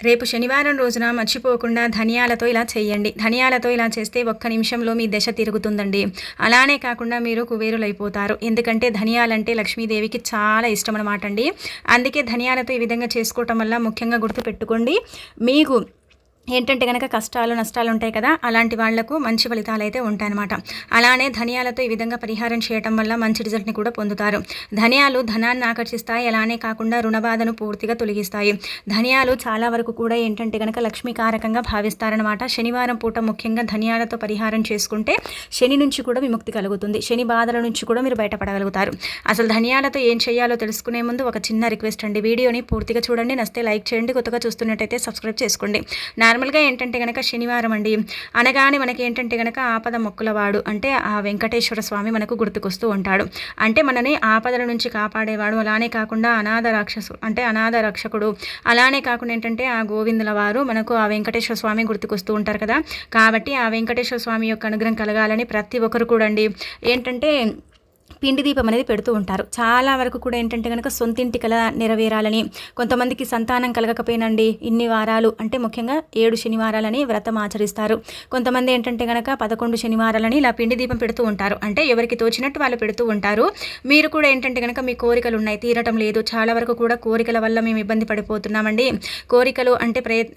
రేపు శనివారం రోజున మర్చిపోకుండా ధనియాలతో ఇలా చేయండి. ధనియాలతో ఇలా చేస్తే ఒక్క నిమిషంలో మీ దశ తిరుగుతుందండి. అలానే కాకుండా మీరు కుబేరులైపోతారు. ఎందుకంటే ధనియాలంటే లక్ష్మీదేవికి చాలా ఇష్టం అనమాట అండి అందుకే ధనియాలతో ఈ విధంగా చేసుకోవటం వల్ల ముఖ్యంగా గుర్తుపెట్టుకోండి. మీకు ఏంటంటే కనుక కష్టాలు నష్టాలు ఉంటాయి కదా అలాంటి వాళ్ళకు మంచి ఫలితాలు అయితే ఉంటాయన్నమాట. అలానే ధనియాలతో ఈ విధంగా పరిహారం చేయటం వల్ల మంచి రిజల్ట్ని కూడా పొందుతారు. ధనియాలు ధనాన్ని ఆకర్షిస్తాయి అలానే కాకుండా రుణబాధను పూర్తిగా తొలగిస్తాయి. ధనియాలు చాలా వరకు కూడా ఏంటంటే కనుక లక్ష్మీకారకంగా భావిస్తారనమాట శనివారం పూట ముఖ్యంగా ధనియాలతో పరిహారం చేసుకుంటే శని నుంచి కూడా విముక్తి కలుగుతుంది. శని బాధల నుంచి కూడా మీరు బయటపడగలుగుతారు. అసలు ధనియాలతో ఏం చేయాలో తెలుసుకునే ముందు ఒక చిన్న రిక్వెస్ట్ అండి. వీడియోని పూర్తిగా చూడండి. నస్తే లైక్ చేయండి. కొత్తగా చూస్తున్నట్టయితే సబ్స్క్రైబ్ చేసుకోండి. నా నార్మల్గా ఏంటంటే కనుక శనివారం అండి. అనగానే మనకి ఏంటంటే కనుక ఆపద మొక్కులవాడు అంటే ఆ వెంకటేశ్వర స్వామి మనకు గుర్తుకొస్తూ ఉంటాడు. అంటే మనని ఆపదల నుంచి కాపాడేవాడు. అలానే కాకుండా అనాథ రాక్షసు అంటే అనాథ రక్షకుడు. అలానే కాకుండా ఏంటంటే ఆ గోవిందుల వారు మనకు ఆ వెంకటేశ్వర స్వామి గుర్తుకొస్తూ ఉంటారు కదా. కాబట్టి ఆ వెంకటేశ్వర స్వామి యొక్క అనుగ్రహం కలగాలని ప్రతి ఒక్కరు కూడా అండి ఏంటంటే పిండి దీపం అనేది పెడుతూ ఉంటారు. చాలా వరకు కూడా ఏంటంటే కనుక సొంతింటి కల నెరవేరాలని కొంతమందికి సంతానం కలగకపోయినండి ఇన్ని వారాలు అంటే ముఖ్యంగా ఏడు శనివారాలని వ్రతం ఆచరిస్తారు. కొంతమంది ఏంటంటే కనుక పదకొండు శనివారాలని ఇలా పిండి దీపం పెడుతూ ఉంటారు. అంటే ఎవరికి తోచినట్టు వాళ్ళు పెడుతూ ఉంటారు. మీరు కూడా ఏంటంటే కనుక మీ కోరికలు ఉన్నాయి తీరటం లేదు. చాలా వరకు కూడా కోరికల వల్ల మేము ఇబ్బంది పడిపోతున్నామండి. కోరికలు అంటే ప్రయత్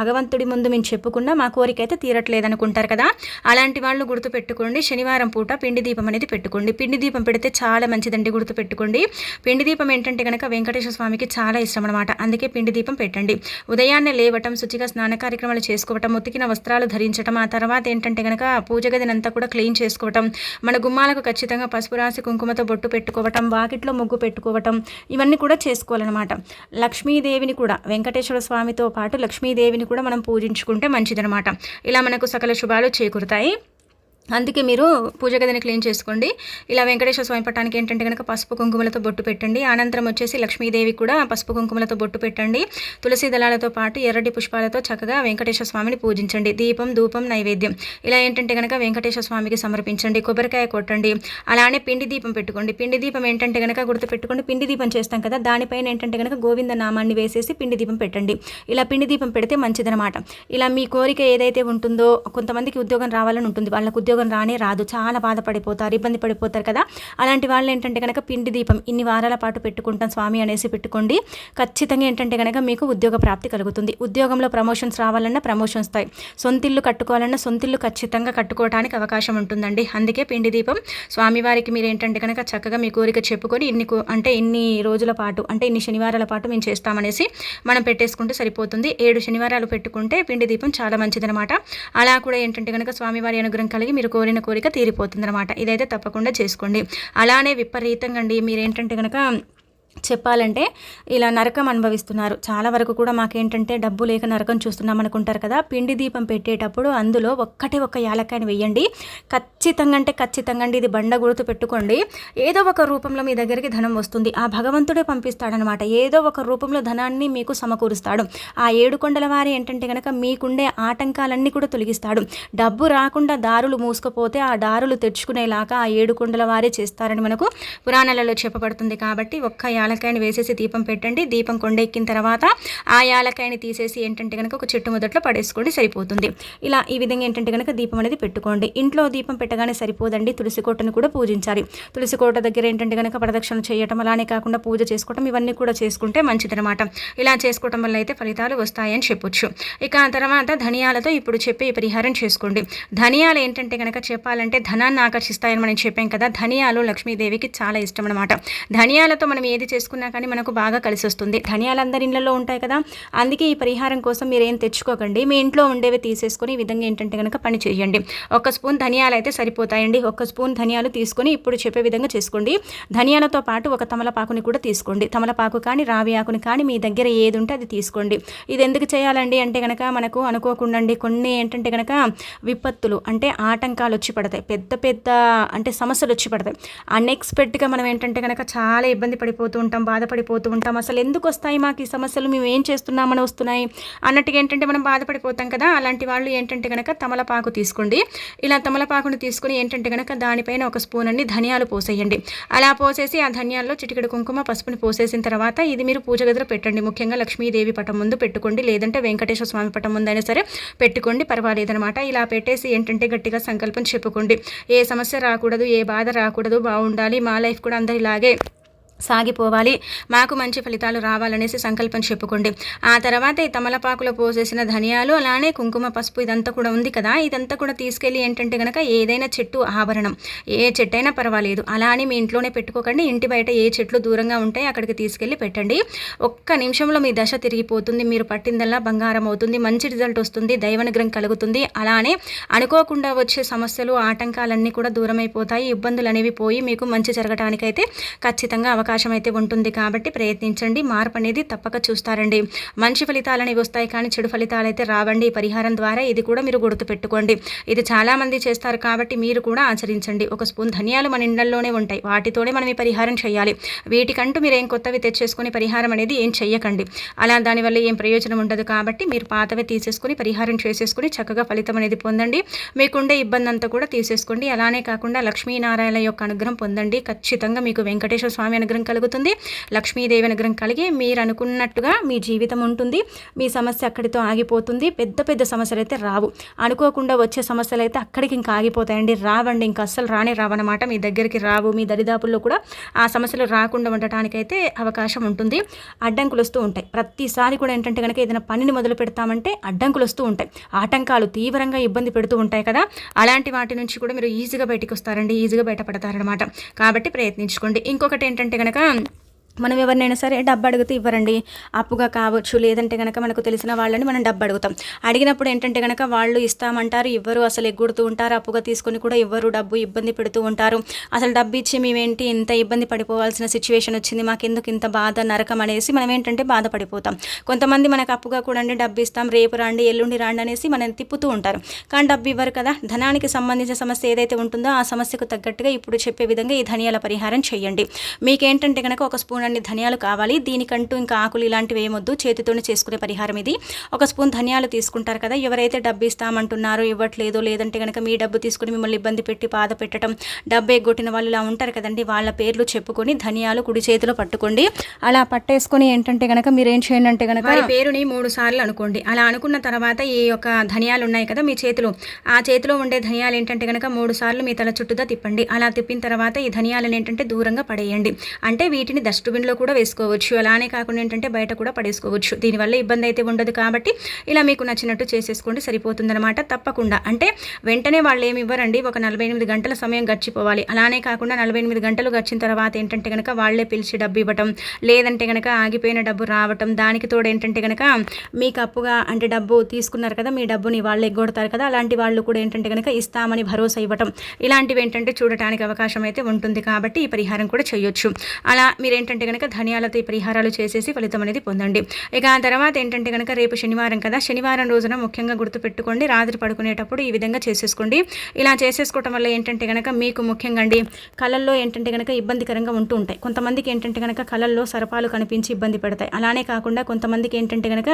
భగవంతుడి ముందు మేము చెప్పుకున్నా మా కోరిక అయితే తీరట్లేదు అనుకుంటారు కదా. అలాంటి వాళ్ళు గుర్తుపెట్టుకోండి. శనివారం పూట పిండి దీపం అనేది పెట్టుకోండి. పిండి దీపం దీపం పెడితే చాలా మంచిదండి గుర్తుపెట్టుకోండి. పిండి దీపం ఏంటంటే కనుక వెంకటేశ్వర స్వామికి చాలా ఇష్టం అనమాట అందుకే పిండి దీపం పెట్టండి. ఉదయాన్నే లేవటం శుచిగా స్నాన కార్యక్రమాలు చేసుకోవటం ఉతికిన వస్త్రాలు ధరించడం ఆ తర్వాత ఏంటంటే కనుక పూజ గదినంతా కూడా క్లీన్ చేసుకోవటం మన గుమ్మాలకు ఖచ్చితంగా పసుపు రాసి కుంకుమతో బొట్టు పెట్టుకోవటం వాకిట్లో ముగ్గు పెట్టుకోవటం ఇవన్నీ కూడా చేసుకోవాలన్నమాట. లక్ష్మీదేవిని కూడా వెంకటేశ్వర స్వామితో పాటు లక్ష్మీదేవిని కూడా మనం పూజించుకుంటే మంచిదనమాట ఇలా మనకు సకల శుభాలు చేకూరుతాయి. అందుకే మీరు పూజ గదిని క్లీన్ చేసుకోండి. ఇలా వెంకటేశ్వర స్వామి పట్టానికి ఏంటంటే కనుక పసుపు కుంకుమలతో బొట్టు పెట్టండి. అనంతరం వచ్చేసి లక్ష్మీదేవి కూడా పసుపు కుంకుమలతో బొట్టు పెట్టండి. తులసి దళాలతో పాటు ఎర్రటి పుష్పాలతో చక్కగా వెంకటేశ్వర స్వామిని పూజించండి. దీపం ధూపం నైవేద్యం. ఇలా ఏంటంటే కనుక వెంకటేశ్వర స్వామికి సమర్పించండి. కొబ్బరికాయ కొట్టండి. అలానే పిండి దీపం పెట్టుకోండి. పిండి దీపం ఏంటంటే కనుక గుర్తుపెట్టుకోండి. పిండి దీపం చేస్తాం కదా దానిపైన ఏంటంటే కనుక గోవింద నామాన్ని వేసేసి పిండి దీపం పెట్టండి. ఇలా పిండి దీపం పెడితే మంచిదనమాట ఇలా మీ కోరిక ఏదైతే ఉంటుందో కొంతమందికి ఉద్యోగం రావాలని ఉంటుంది. వాళ్ళకు ఉద్యోగం ఉద్యోగం రానే రాదు. చాలా బాధపడిపోతారు ఇబ్బంది పడిపోతారు కదా. అలాంటి వాళ్ళు ఏంటంటే కనుక పిండి దీపం ఇన్ని వారాల పాటు పెట్టుకుంటాం స్వామి అనేసి పెట్టుకోండి. ఖచ్చితంగా ఏంటంటే కనుక మీకు ఉద్యోగ ప్రాప్తి కలుగుతుంది. ఉద్యోగంలో ప్రమోషన్స్ రావాలన్నా ప్రమోషన్స్ వస్తాయి. సొంతిల్లు కట్టుకోవాలన్నా సొంతిల్లు ఖచ్చితంగా కట్టుకోవడానికి అవకాశం ఉంటుందండి. అందుకే పిండి దీపం స్వామివారికి మీరు ఏంటంటే కనుక చక్కగా మీ కోరిక చెప్పుకొని ఇన్ని అంటే ఇన్ని రోజుల పాటు అంటే ఇన్ని శనివారాల పాటు మేము చేస్తామనేసి మనం పెట్టేసుకుంటే సరిపోతుంది. ఏడు శనివారాలు పెట్టుకుంటే పిండి దీపం చాలా మంచిదనమాట అలా కూడా ఏంటంటే కనుక స్వామివారి అనుగ్రహం కలిగి మీరు కోరిన కోరిక తీరిపోతుంది అనమాట ఇదైతే తప్పకుండా చేసుకోండి. అలానే విపరీతంగా అండి మీరేంటంటే కనుక చెప్పాలంటే ఇలా నరకం అనుభవిస్తున్నారు. చాలా వరకు కూడా మాకేంటంటే డబ్బు లేక నరకం చూస్తున్నాం అనుకుంటారు కదా. పిండి దీపం పెట్టేటప్పుడు అందులో ఒక్కటే ఒక్క యాలక్కాయని వెయ్యండి. ఖచ్చితంగా అంటే ఖచ్చితంగా అండి ఇది బండ గుర్తు పెట్టుకోండి. ఏదో ఒక రూపంలో మీ దగ్గరికి ధనం వస్తుంది. ఆ భగవంతుడే పంపిస్తాడనమాట ఏదో ఒక రూపంలో ధనాన్ని మీకు సమకూరుస్తాడు. ఆ ఏడు కొండల వారి ఏంటంటే కనుక మీకుండే ఆటంకాలన్నీ కూడా తొలగిస్తాడు. డబ్బు రాకుండా దారులు మూసుకుపోతే ఆ దారులు తెచ్చుకునేలాగా ఆ ఏడు కొండల వారే చేస్తారని మనకు పురాణాలలో చెప్పబడుతుంది. కాబట్టి ఒక్క యాలకాయని వేసేసి దీపం పెట్టండి. దీపం కొండెక్కిన తర్వాత ఆ యాలకాయని తీసేసి ఏంటంటే కనుక ఒక చెట్టు మొదట్లో పడేసుకోండి సరిపోతుంది. ఇలా ఈ విధంగా ఏంటంటే కనుక దీపం అనేది పెట్టుకోండి. ఇంట్లో దీపం పెట్టగానే సరిపోదండి. తులసి కోటను కూడా పూజించాలి. తులసి కోట దగ్గర ఏంటంటే కనుక ప్రదక్షిణ చేయటం అలానే కాకుండా పూజ చేసుకోవటం ఇవన్నీ కూడా చేసుకుంటే మంచిదనమాట ఇలా చేసుకోవటం వల్ల అయితే ఫలితాలు వస్తాయని చెప్పొచ్చు. ఇక ఆ తర్వాత ధనియాలతో ఇప్పుడు చెప్పి పరిహారం చేసుకోండి. ధనియాలు ఏంటంటే కనుక చెప్పాలంటే ధనాన్ని ఆకర్షిస్తాయని మనం చెప్పాం కదా. ధనియాలు లక్ష్మీదేవికి చాలా ఇష్టం అనమాట ధనియాలతో మనం ఏది చేసుకున్నా కానీ మనకు బాగా కలిసి వస్తుంది ధనియాలు అందరి ఇళ్ళలో ఉంటాయి కదా అందుకే ఈ పరిహారం కోసం మీరు ఏం తెచ్చుకోకండి. మీ ఇంట్లో ఉండేవి తీసేసుకొని ఈ విధంగా ఏంటంటే కనుక పని చేయండి. ఒక స్పూన్ ధనియాలు అయితే సరిపోతాయండి. ఒక స్పూన్ ధనియాలు తీసుకొని ఇప్పుడు చెప్పే విధంగా చేసుకోండి. ధనియాలతో పాటు ఒక తమలపాకుని కూడా తీసుకోండి. తమలపాకు కానీ రావి ఆకుని కానీ మీ దగ్గర ఏది ఉంటే అది తీసుకోండి. ఇది ఎందుకు చేయాలండి అంటే కనుక మనకు అనుకోకుండా కొన్ని ఏంటంటే కనుక విపత్తులు అంటే ఆటంకాలు వచ్చి పడతాయి. పెద్ద పెద్ద అంటే సమస్యలు వచ్చి పడతాయి. అన్ఎక్స్పెక్ట్గా మనం ఏంటంటే కనుక చాలా ఇబ్బంది పడిపోతూ ఉంటాం బాధపడిపోతూ ఉంటాం. అసలు ఎందుకు వస్తాయి మాకు ఈ సమస్యలు? మేము ఏం చేస్తున్నామని వస్తున్నాయి? అన్నట్టుగా ఏంటంటే మనం బాధపడిపోతాం కదా అలాంటి వాళ్ళు ఏంటంటే కనుక తమలపాకు తీసుకోండి. ఇలా తమలపాకును తీసుకుని ఏంటంటే కనుక దానిపైన ఒక స్పూన్ అన్ని ధనియాలు పోసేయండి. అలా పోసేసి ఆ ధనియాల్లో చిటికెడు కుంకుమ పసుపుని పోసేసిన తర్వాత ఇది మీరు పూజ గదిలో పెట్టండి. ముఖ్యంగా లక్ష్మీదేవి పటం ముందు పెట్టుకోండి. లేదంటే వెంకటేశ్వర స్వామి పటం ముందైనా సరే పెట్టుకోండి. పర్వాలేదనమాట ఇలా పెట్టేసి ఏంటంటే గట్టిగా సంకల్పం చెప్పుకోండి. ఏ సమస్య రాకూడదు ఏ బాధ రాకూడదు. బాగుండాలి. మా లైఫ్ కూడా అందరిలాగే సాగిపోవాలి. మాకు మంచి ఫలితాలు రావాలనేసి సంకల్పం చెప్పుకోండి. ఆ తర్వాత ఈ తమలపాకులో పోసేసిన ధనియాలు అలానే కుంకుమ పసుపు ఇదంతా కూడా ఉంది కదా. ఇదంతా కూడా తీసుకెళ్ళి ఏంటంటే కనుక ఏదైనా చెట్టు ఆభరణం. ఏ చెట్టు అయినా పర్వాలేదు. అలా అని మీ ఇంట్లోనే పెట్టుకోకండి. ఇంటి బయట ఏ చెట్లు దూరంగా ఉంటాయి అక్కడికి తీసుకెళ్ళి పెట్టండి. ఒక్క నిమిషంలో మీ దశ తిరిగిపోతుంది. మీరు పట్టిందల్లా బంగారం అవుతుంది. మంచి రిజల్ట్ వస్తుంది. దైవనుగ్రహం కలుగుతుంది. అలానే అనుకోకుండా వచ్చే సమస్యలు ఆటంకాలన్నీ కూడా దూరమైపోతాయి. ఇబ్బందులు అనేవి పోయి మీకు మంచి జరగటానికైతే ఖచ్చితంగా అవకాశం అవకాశం అయితే ఉంటుంది కాబట్టి ప్రయత్నించండి. మార్పు అనేది తప్పక చూస్తారండి. మంచి ఫలితాలు అనేవి వస్తాయి కానీ చెడు ఫలితాలు అయితే రావండి. పరిహారం ద్వారా ఇది కూడా మీరు గుర్తుపెట్టుకోండి. ఇది చాలామంది చేస్తారు కాబట్టి మీరు కూడా ఆచరించండి. ఒక స్పూన్ ధనియాలు మన ఇండ్లలోనే ఉంటాయి. వాటితోనే మనం ఈ పరిహారం చేయాలి. వీటికంటూ మీరు ఏం కొత్తవి తెచ్చేసుకుని పరిహారం అనేది ఏం చెయ్యకండి. అలా దానివల్ల ఏం ప్రయోజనం ఉండదు కాబట్టి మీరు పాతవి తీసేసుకుని పరిహారం చేసేసుకుని చక్కగా ఫలితం అనేది పొందండి. మీకుండే ఇబ్బంది అంతా కూడా తీసేసుకోండి. అలానే కాకుండా లక్ష్మీనారాయణ యొక్క అనుగ్రహం పొందండి. ఖచ్చితంగా మీకు వెంకటేశ్వర స్వామి అనుగ్రహం అనుగ్రహం కలుగుతుంది. లక్ష్మీదేవి అనుగ్రహం కలిగి మీరు అనుకున్నట్టుగా మీ జీవితం ఉంటుంది. మీ సమస్య అక్కడితో ఆగిపోతుంది. పెద్ద పెద్ద సమస్యలు అయితే రావు. అనుకోకుండా వచ్చే సమస్యలు అయితే అక్కడికి ఇంకా ఆగిపోతాయండి. రావండి ఇంకా అస్సలు రానే రావన్నమాట. మీ దగ్గరికి రావు. మీ దరిదాపుల్లో కూడా ఆ సమస్యలు రాకుండా ఉండటానికైతే అవకాశం ఉంటుంది. అడ్డంకులు వస్తూ ఉంటాయి. ప్రతిసారి కూడా ఏంటంటే కనుక ఏదైనా పనిని మొదలు పెడతామంటే అడ్డంకులు వస్తూ ఉంటాయి. ఆటంకాలు తీవ్రంగా ఇబ్బంది పెడుతూ ఉంటాయి కదా. అలాంటి వాటి నుంచి కూడా మీరు ఈజీగా బయటకు వస్తారండి. ఈజీగా బయటపడతారనమాట కాబట్టి ప్రయత్నించుకోండి. ఇంకొకటి ఏంటంటే కనుక grande. మనం ఎవరినైనా సరే డబ్బు అడిగితే ఇవ్వరండి. అప్పుగా కావచ్చు లేదంటే కనుక మనకు తెలిసిన వాళ్ళని మనం డబ్బు అడుగుతాం. అడిగినప్పుడు ఏంటంటే కనుక వాళ్ళు ఇస్తామంటారు ఇవ్వరు అసలు ఎగ్గుడుతూ ఉంటారు అప్పుగా తీసుకొని కూడా ఇవ్వరు డబ్బు ఇబ్బంది పెడుతూ ఉంటారు. అసలు డబ్బు ఇచ్చి మేమేంటి ఇంత ఇబ్బంది పడిపోవాల్సిన సిచ్యువేషన్ వచ్చింది మాకెందుకు ఇంత బాధ నరకం అనేసి మనం ఏంటంటే బాధపడిపోతాం. కొంతమంది మనకు అప్పుగా కూడా డబ్బు ఇస్తాం రేపు రాండి ఎల్లుండి రాండి అనేసి మనం తిప్పుతూ ఉంటారు. కానీ డబ్బు ఇవ్వరు కదా. ధనానికి సంబంధించిన సమస్య ఏదైతే ఉంటుందో ఆ సమస్యకు తగ్గట్టుగా ఇప్పుడు చెప్పే విధంగా ఈ ధనియాల పరిహారం చేయండి. మీకేంటంటే కనుక ఒక స్పూన్ అన్ని ధనియాలు కావాలి. దీనికంటూ ఇంకా ఆకులు ఇలాంటివి ఏమొద్దు. చేతితోనే చేసుకునే పరిహారం ఇది. ఒక స్పూన్ ధనియాలు తీసుకుంటారు కదా ఎవరైతే డబ్బు ఇస్తామంటున్నారో ఇవ్వట్లేదు లేదంటే కనుక మీ డబ్బు తీసుకుని మిమ్మల్ని ఇబ్బంది పెట్టి బాధ పెట్టడం డబ్బు ఎగ్గొట్టిన వాళ్ళు ఇలా ఉంటారు కదండి వాళ్ళ పేర్లు చెప్పుకొని ధనియాలు కుడి చేతిలో పట్టుకోండి. అలా పట్టేసుకొని ఏంటంటే కనుక మీరు ఏం చేయండి అంటే కనుక పేరుని మూడు సార్లు అనుకోండి. అలా అనుకున్న తర్వాత ఈ యొక్క ధనియాలు ఉన్నాయి కదా మీ చేతిలో ఆ చేతిలో ఉండే ధనియాలు ఏంటంటే కనుక మూడు సార్లు మీ తల చుట్టూదా తిప్పండి. అలా తిప్పిన తర్వాత ఈ ధనియాలను ఏంటంటే దూరంగా పడేయండి. అంటే వీటిని డస్ట్బిన్లో కూడా వేసుకోవచ్చు. అలానే కాకుండా ఏంటంటే బయట కూడా పడేసుకోవచ్చు. దీనివల్ల ఇబ్బంది అయితే ఉండదు కాబట్టి ఇలా మీకు నచ్చినట్టు చేసేసుకోండి సరిపోతుందన్నమాట. తప్పకుండా. అంటే వెంటనే వాళ్ళు ఏమి ఇవ్వరండి ఒక నలభై ఎనిమిది గంటల సమయం గడిచిపోవాలి. అలానే కాకుండా నలభై ఎనిమిది గంటలు గడిచిన తర్వాత ఏంటంటే కనుక వాళ్ళే పిలిచి డబ్బు ఇవ్వటం లేదంటే కనుక ఆగిపోయిన డబ్బు రావటం దానికి తోడు ఏంటంటే కనుక మీకు అప్పుగా అంటే డబ్బు తీసుకున్నారు కదా మీ డబ్బుని వాళ్ళు ఎగ్గొడతారు కదా అలాంటి వాళ్ళు కూడా ఏంటంటే కనుక ఇస్తామని భరోసా ఇవ్వటం ఇలాంటివి ఏంటంటే చూడటానికి అవకాశం అయితే ఉంటుంది కాబట్టి ఈ పరిహారం కూడా చేయొచ్చు. అలా మీరు ఏంటంటే కనుక ధనియాలతో ఈ పరిహారాలు చేసేసి ఫలితం అనేది పొందండి. ఇక ఆ తర్వాత ఏంటంటే కనుక రేపు శనివారం కదా శనివారం రోజున ముఖ్యంగా గుర్తుపెట్టుకోండి రాత్రి పడుకునేటప్పుడు ఈ విధంగా చేసేసుకోండి. ఇలా చేసేసుకోవటం వల్ల ఏంటంటే కనుక మీకు ముఖ్యంగా అండి కళల్లో ఏంటంటే కనుక ఇబ్బందికరంగా ఉంటూ ఉంటాయి. కొంతమందికి ఏంటంటే కనుక కళల్లో సరపాలు కనిపించి ఇబ్బంది పెడతాయి. అలానే కాకుండా కొంతమందికి ఏంటంటే కనుక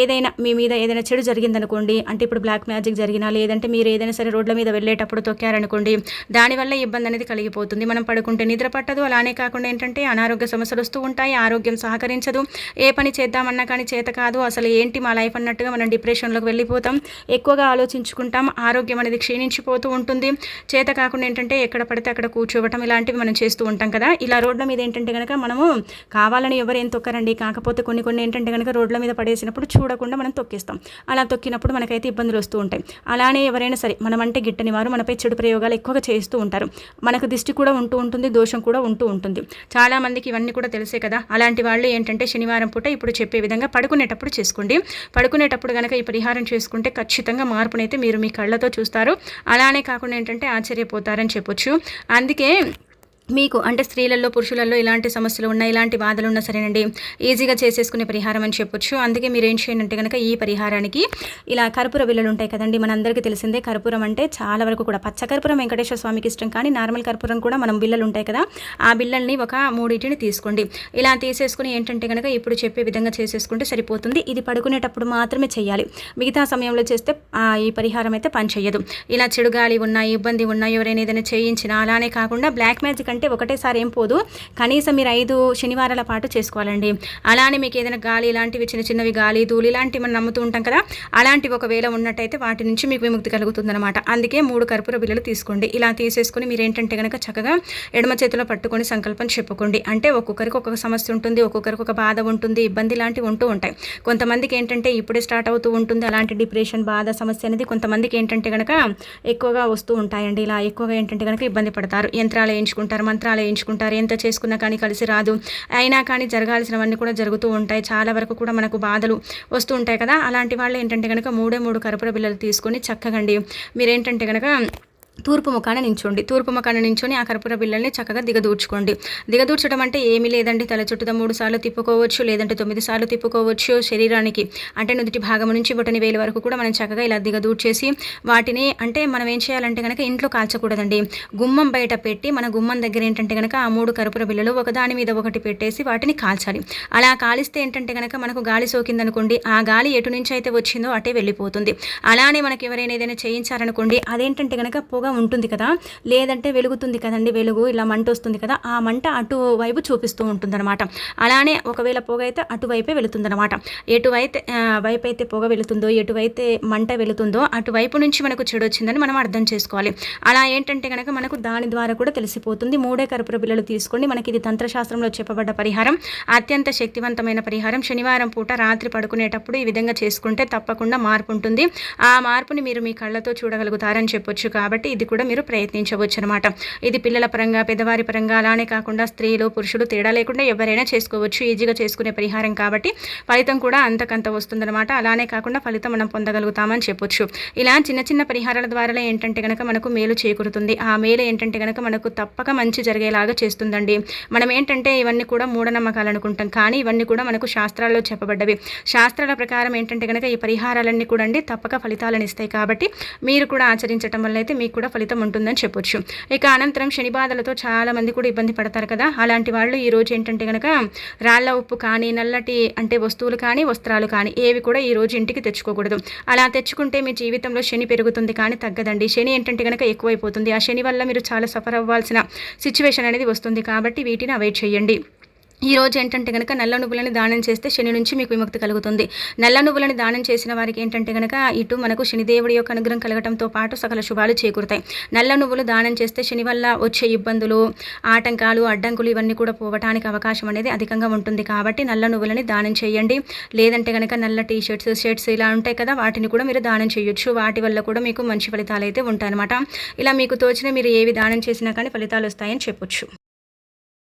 ఏదైనా మీ మీద ఏదైనా చెడు జరిగిందనుకోండి అంటే ఇప్పుడు బ్లాక్ మ్యాజిక్ జరిగినా లేదంటే మీరు ఏదైనా సరే రోడ్ల మీద వెళ్ళేటప్పుడు తొక్కారనుకోండి దానివల్ల ఇబ్బంది అనేది కలిగిపోతుంది. మనం పడుకుంటే నిద్ర పట్టదు. అలానే కాకుండా ఏంటంటే అనారోగ్య సమస్యలు వస్తూ ఉంటాయి. ఆరోగ్యం సహకరించదు. ఏ పని చేద్దామన్నా కానీ చేత కాదు. అసలు ఏంటి మా లైఫ్ అన్నట్టుగా మనం డిప్రెషన్లోకి వెళ్ళిపోతాం. ఎక్కువగా ఆలోచించుకుంటాం. ఆరోగ్యం అనేది క్షీణించిపోతూ ఉంటుంది. చేత కాకుండా ఏంటంటే ఎక్కడ పడితే అక్కడ కూర్చోవటం ఇలాంటివి మనం చేస్తూ ఉంటాం కదా. ఇలా రోడ్ల మీద ఏంటంటే కనుక మనము కావాలని ఎవరు ఏం తొక్కరండి. కాకపోతే కొన్ని కొన్ని ఏంటంటే కనుక రోడ్ల మీద పడేసినప్పుడు చూడకుండా మనం తొక్కిస్తాం. అలా తొక్కినప్పుడు మనకైతే ఇబ్బందులు వస్తూ ఉంటాయి. అలానే ఎవరైనా సరే మనం అంటే గిట్టని వారు మనపై చెడు ప్రయోగాలు ఎక్కువగా చేస్తూ ఉంటారు. మనకు దిష్టి కూడా ఉంటూ ఉంటుంది దోషం కూడా ఉంటూ ఉంటుంది. చాలామందికి ఇవన్నీ కూడా తెలిసే కదా. అలాంటి వాళ్ళు ఏంటంటే శనివారం పూట ఇప్పుడు చెప్పే విధంగా పడుకునేటప్పుడు చేసుకోండి. పడుకునేటప్పుడు కనుక ఈ పరిహారం చేసుకుంటే ఖచ్చితంగా మార్పునైతే మీరు మీ కళ్ళతో చూస్తారు. అలానే కాకుండా ఏంటంటే ఆశ్చర్యపోతారని చెప్పొచ్చు. అందుకే మీకు అంటే స్త్రీలలో పురుషులలో ఇలాంటి సమస్యలు ఉన్నాయి ఇలాంటి బాధలు ఉన్నా సరేనండి ఈజీగా చేసేసుకునే పరిహారం అని చెప్పొచ్చు. అందుకే మీరు ఏం చేయండి అంటే కనుక ఈ పరిహారానికి ఇలా కర్పూర విల్లలు ఉంటాయి కదండి మనందరికీ తెలిసిందే కర్పూరం అంటే చాలా వరకు కూడా పచ్చ కర్పూరం వెంకటేశ్వర స్వామికి ఇష్టం కానీ నార్మల్ కర్పూరం కూడా మనం బిల్లలు ఉంటాయి కదా ఆ బిల్లల్ని ఒక మూడింటిని తీసుకోండి. ఇలా తీసేసుకుని ఏంటంటే కనుక ఇప్పుడు చెప్పే విధంగా చేసేసుకుంటే సరిపోతుంది. ఇది పడుకునేటప్పుడు మాత్రమే చేయాలి. మిగతా సమయంలో చేస్తే ఈ పరిహారం అయితే పనిచేయదు. ఇలా చెడు గాలి ఉన్నా ఇబ్బంది ఉన్నా ఎవరైనా ఏదైనా చేయించినా అలానే కాకుండా బ్లాక్ మ్యాజిక్ అంటే ఒకటేసారి ఏం పోదు. కనీసం మీరు ఐదు శనివారాల పాటు చేసుకోవాలండి. అలానే మీకు ఏదైనా గాలి ఇలాంటివి చిన్న చిన్నవి గాలి ధూళి ఇలాంటివి మనం నమ్ముతూ ఉంటాం కదా అలాంటివి ఒకవేళ ఉన్నట్టయితే వాటి నుంచి మీకు విముక్తి కలుగుతుందన్నమాట. అందుకే మూడు కర్పూర బిల్లలు తీసుకోండి. ఇలా తీసేసుకుని మీరు ఏంటంటే కనుక చక్కగా ఎడమ చేతిలో పట్టుకొని సంకల్పం చెప్పుకోండి. అంటే ఒక్కొక్కరికి ఒక్కొక్క సమస్య ఉంటుంది ఒక్కొక్కరికి ఒక బాధ ఉంటుంది ఇబ్బంది లాంటివి ఉంటూ ఉంటాయి. కొంతమందికి ఏంటంటే ఇప్పుడే స్టార్ట్ అవుతూ ఉంటుంది అలాంటి డిప్రెషన్ బాధ సమస్య అనేది కొంతమందికి ఏంటంటే కనుక ఎక్కువగా వస్తూ ఉంటాయండి. ఇలా ఎక్కువగా ఏంటంటే కనుక ఇబ్బంది పడతారు. యంత్రాలు వేయించుకుంటారు మంత్రాలు వేయించుకుంటారు ఎంత చేసుకున్నా కానీ కలిసి రాదు. అయినా కానీ జరగాల్సినవన్నీ కూడా జరుగుతూ ఉంటాయి. చాలా వరకు కూడా మనకు బాధలు వస్తూ ఉంటాయి కదా. అలాంటి వాళ్ళు ఏంటంటే కనుక మూడే మూడు కర్పూర బిల్లలు తీసుకొని చక్కగండి. మీరేంటంటే కనుక తూర్పు ముఖాన నించోండి. తూర్పు ముఖాన నించొని ఆ కర్పూర బిళ్ళల్ని చక్కగా దిగదూర్చుకోండి. దిగదూర్చడం అంటే ఏమీ లేదండి. తల చుట్టూ మూడు సార్లు తిప్పుకోవచ్చు లేదంటే తొమ్మిది సార్లు తిప్పుకోవచ్చు శరీరానికి. అంటే నుదుటి భాగం నుంచి బొటని వేలు వరకు కూడా మనం చక్కగా ఇలా దిగదూర్చేసి వాటిని అంటే మనం ఏం చేయాలంటే కనుక ఇంట్లో కాల్చకూడదండి. గుమ్మం బయట పెట్టి మన గుమ్మం దగ్గర ఏంటంటే కనుక ఆ మూడు కర్పూర బిల్లలు ఒకదాని మీద ఒకటి పెట్టేసి వాటిని కాల్చాలి. అలా కాలిస్తే ఏంటంటే కనుక మనకు గాలి సోకిందనుకోండి. ఆ గాలి ఎటు నుంచి అయితే వచ్చిందో అటే వెళ్ళిపోతుంది. అలానే మనకి ఎవరైనా ఏదైనా చేయించారనుకోండి అదేంటంటే కనుక పొగ ఉంటుంది కదా. లేదంటే వెలుగుతుంది కదండి వెలుగు ఇలా మంట వస్తుంది కదా. ఆ మంట అటువైపు చూపిస్తూ ఉంటుందన్నమాట. అలానే ఒకవేళ పొగ అయితే అటువైపే వెళుతుందన్నమాట. ఎటువైతే వైపు అయితే పొగ వెళుతుందో ఎటువైతే మంట వెళుతుందో అటువైపు నుంచి మనకు చెడు వచ్చిందని మనం అర్థం చేసుకోవాలి. అలా ఏంటంటే కనుక మనకు దాని ద్వారా కూడా తెలిసిపోతుంది. మూడే కర్పూర బిల్లలు తీసుకోండి. మనకి ఇది తంత్రశాస్త్రంలో చెప్పబడ్డ పరిహారం. అత్యంత శక్తివంతమైన పరిహారం. శనివారం పూట రాత్రి పడుకునేటప్పుడు ఈ విధంగా చేసుకుంటే తప్పకుండా మార్పు ఉంటుంది. ఆ మార్పుని మీరు మీ కళ్ళతో చూడగలుగుతారని చెప్పొచ్చు కాబట్టి ఇది కూడా మీరు ప్రయత్నించవచ్చు అనమాట ఇది పిల్లల పరంగా పెద్దవారి పరంగా అలానే కాకుండా స్త్రీలు పురుషులు తేడా లేకుండా ఎవరైనా చేసుకోవచ్చు. ఈజీగా చేసుకునే పరిహారం కాబట్టి ఫలితం కూడా అంతకంత వస్తుందన్నమాట. అలానే కాకుండా ఫలితం మనం పొందగలుగుతామని చెప్పొచ్చు. ఇలా చిన్న చిన్న పరిహారాల ద్వారా ఏంటంటే కనుక మనకు మేలు చేకూరుతుంది. ఆ మేలు ఏంటంటే కనుక మనకు తప్పక మంచి జరిగేలాగా చేస్తుందండి. మనం ఏంటంటే ఇవన్నీ కూడా మూఢనమ్మకాలు అనుకుంటాం. కానీ ఇవన్నీ కూడా మనకు శాస్త్రాల్లో చెప్పబడ్డవి. శాస్త్రాల ప్రకారం ఏంటంటే కనుక ఈ పరిహారాలన్నీ కూడా అండి తప్పక ఫలితాలను ఇస్తాయి కాబట్టి మీరు కూడా ఆచరించడం వల్ల అయితే మీకు కూడా ఫలితం ఉంటుందని చెప్పొచ్చు. ఇక అనంతరం శని బాధలతో చాలామంది కూడా ఇబ్బంది పడతారు కదా. అలాంటి వాళ్ళు ఈ రోజు ఏంటంటే కనుక రాళ్ళ ఉప్పు కానీ నల్లటి అంటే వస్తువులు కానీ వస్త్రాలు కానీ ఏవి కూడా ఈ రోజు ఇంటికి తెచ్చుకోకూడదు. అలా తెచ్చుకుంటే మీ జీవితంలో శని పెరుగుతుంది కానీ తగ్గదండి. శని ఏంటంటే కనుక ఎక్కువైపోతుంది. ఆ శని వల్ల మీరు చాలా సఫర్ అవ్వాల్సిన సిచ్యువేషన్ అనేది వస్తుంది కాబట్టి వీటిని అవాయిడ్ చేయండి. ఈరోజు ఏంటంటే కనుక నల్ల నువ్వులని దానం చేస్తే శని నుంచి మీకు విముక్తి కలుగుతుంది. నల్ల నువ్వులని దానం చేసిన వారికి ఏంటంటే కనుక ఇటు మనకు శనిదేవుడి యొక్క అనుగ్రహం కలగడంతో పాటు సకల శుభాలు చేకూరుతాయి. నల్ల నువ్వులు దానం చేస్తే శని వల్ల వచ్చే ఇబ్బందులు ఆటంకాలు అడ్డంకులు ఇవన్నీ కూడా పోవటానికి అవకాశం అనేది అధికంగా ఉంటుంది. కాబట్టి నల్ల నువ్వులని దానం చేయండి. లేదంటే కనుక నల్ల టీ షర్ట్స్ షర్ట్స్ ఇలా ఉంటాయి కదా వాటిని కూడా మీరు దానం చేయొచ్చు. వాటి వల్ల కూడా మీకు మంచి ఫలితాలు అయితే ఉంటాయన్నమాట. ఇలా మీకు తోచిన మీరు ఏవి దానం చేసినా కానీ ఫలితాలు వస్తాయని చెప్పొచ్చు.